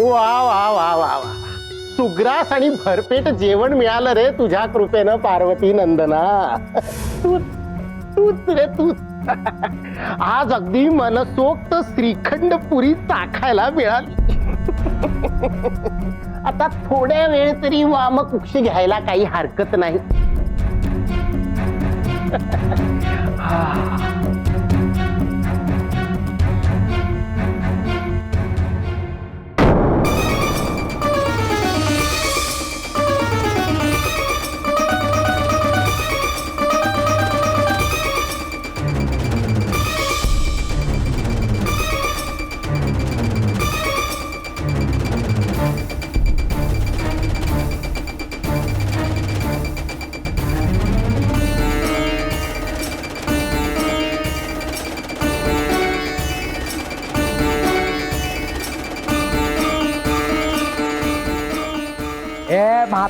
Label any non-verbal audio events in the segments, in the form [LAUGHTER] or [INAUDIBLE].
वा वा वा वा वा. सुग्रास आणि भरपेट जेवण मिळालं रे तुझ्या कृपेनं पार्वती नंदना. तूच तूच रे तूच. आज अगदी मनसोक्त श्रीखंड पुरी चाखायला मिळाली. आता थोड्या वेळ तरी वाम उक्ष घ्यायला काही हरकत नाही.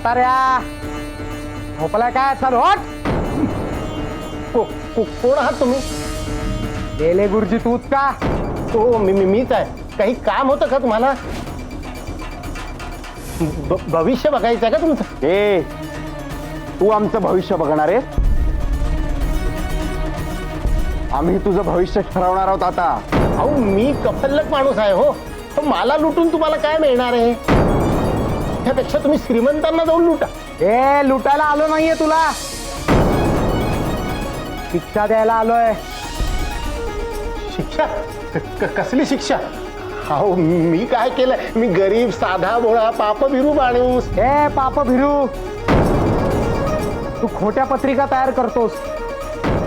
म्हाताऱ्या झोपलाय काय चल को- को- कोण आहात तुम्ही? गेले गुरुजी तूच का? हो मी मी- मीच आहे. काही काम होतं का तुम्हाला? भविष्य बघायचं आहे का तुमचं? ए तू आमचं भविष्य बघणार आहे आम्ही तुझं भविष्य ठरवणार आहोत आता. अहो मी कफल्लक माणूस आहे हो. तर मला लुटून तुम्हाला काय मिळणार आहे? त्यापेक्षा तुम्ही श्रीमंतांना जाऊन लुटा. ए लुटायला आलो नाहीये तुला. शिक्षा द्यायला आलोय. शिक्षा? क- क- कसली शिक्षा? अहो मी काय केलंय मी गरीब साधा भोळा पाप भिरू माणूस. ए पाप भिरू तू खोट्या पत्रिका तयार करतोस.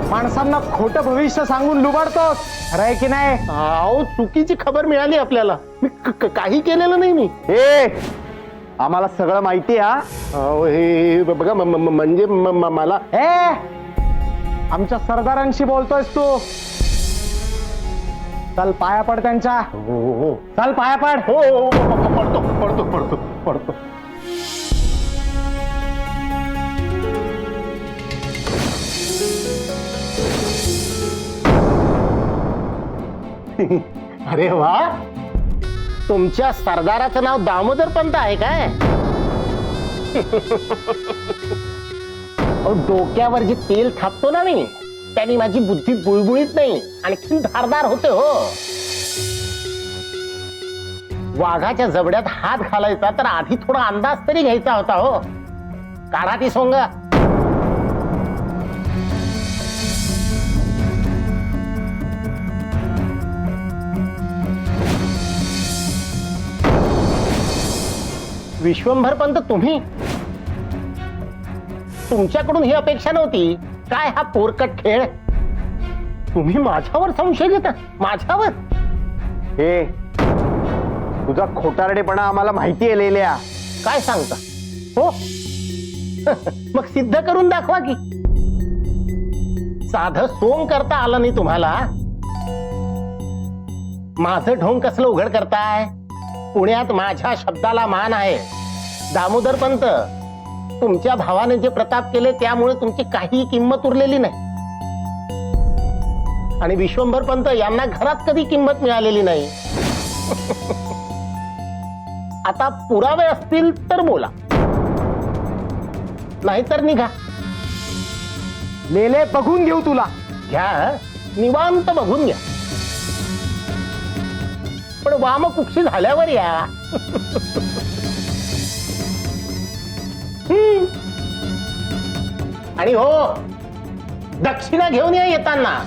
माणसांना खोटं भविष्य सांगून लुबाडतोस. खरं आहे की नाही? अहो चुकीची खबर मिळाली आपल्याला. मी क- क- काही केलेलं नाही मी. ए आम्हाला सगळं माहिती आहे, हा. अहो हे बघा म- म- म्हणजे म- म- मला ए! आमच्या सरदारांशी बोलतोयस तू. चल पाया पड त्यांच्या. हो हो चल पाया पड. हो हो, हो, पडतो पडतो पडतो पडतो. [LAUGHS] अरे वा! तुमच्या सरदाराचं नाव दामोदर पंत आहे काय? अहो, डोक्यावर जे तेल थापतो ना मी त्याने माझी बुद्धी बुळबुळीत नाही आणखी धारदार होते हो. वाघाच्या जबड्यात हात घालायचा तर आधी थोडा अंदाज तरी घ्यायचा होता हो. काढा ती सोंग. विश्वंभर पंत तुम्ही? तुमच्याकडून ही अपेक्षा नव्हती. काय हा पोरकट खेळ? तुम्ही माझ्यावर संशय घेता माझ्यावर. ए तुझा खोटारडेपणा आम्हाला माहिती आहे लेल्या. काय सांगता? हो? मग सिद्ध करून दाखवा की. साधं सोंग करता आलं नाही तुम्हाला? माझं ढोंग कसलं उघड करताय? पुण्यात माझ्या शब्दाला मान आहे. दामोदर पंत तुमच्या भावाने जे प्रताप केले त्यामुळे तुमची काही किंमत उरलेली नाही. आणि विश्वंभर पंत यांना घरात कधी किंमत मिळालेली नाही? [LAUGHS] आता पुरावे असतील तर बोला. नाहीतर निघा. लेले बघून घेऊ तुला. घ्या निवांत बघून घ्या. पण वाम कुक्षी झाल्यावर या. हम्म. आणि हो दक्षिणा घेऊन या येताना.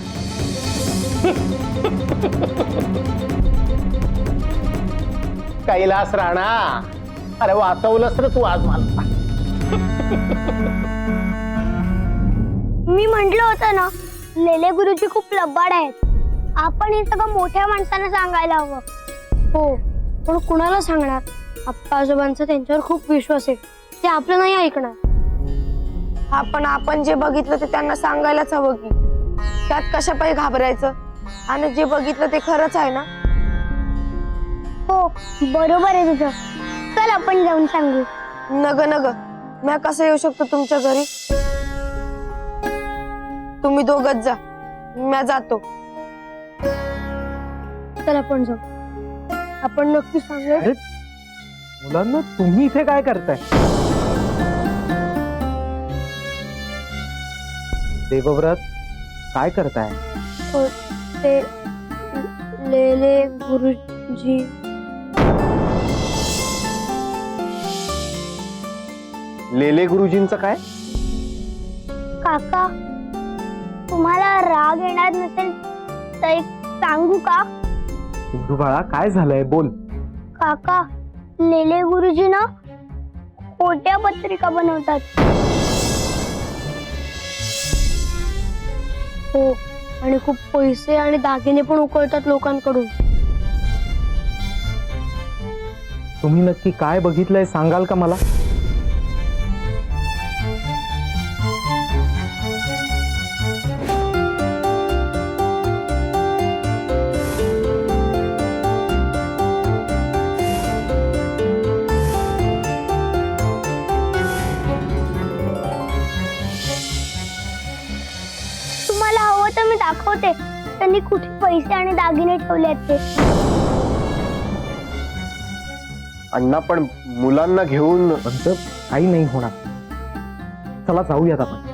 कैलास राणा अरे वाचवलंस रे तू आज मला. मी म्हंटल होतं ना लेले गुरुजी खूप लबाड आहेत. आपण हे सगळं मोठ्या माणसांना सांगायला हवं. हो पण कुणाला सांगणार? आप्पा आजोबांचा त्यांच्यावर खूप विश्वास आहे. ते आपलं नाही ऐकणार. हा पण आपण जे बघितलं ते त्यांना सांगायलाच हवं की. त्यात कशा पायी घाबरायचं? आणि जे बघितलं ते खरंच आहे ना? हो बरोबर आहे तुझं. चल आपण जाऊन सांगू. नग नग. मी कसं येऊ शकतो तुमच्या घरी? तुम्ही दोघच जा. मी जातो. चल आपण जाऊ. आपण नक्की अरे मुलांना तुम्ही इथे काय करताय? देवव्रत काय करताय? हो, ते लेले गुरुजी. लेले गुरुजींचं काय? काका तुम्हाला राग येणार नसेल तर एक सांगू का? सिंधू बाळा काय झालंय? बोल. काका लेले गुरुजी ना खोट्या पत्रिका बनवतात. हो आणि खूप पैसे आणि दागिने पण उकळतात लोकांकडून. तुम्ही नक्की काय बघितलंय सांगाल का मला? पैसे आणि दागिने ठेवले आहेत ते. अण्णा पण मुलांना घेऊन काही नाही होणार. चला जाऊयात आपण.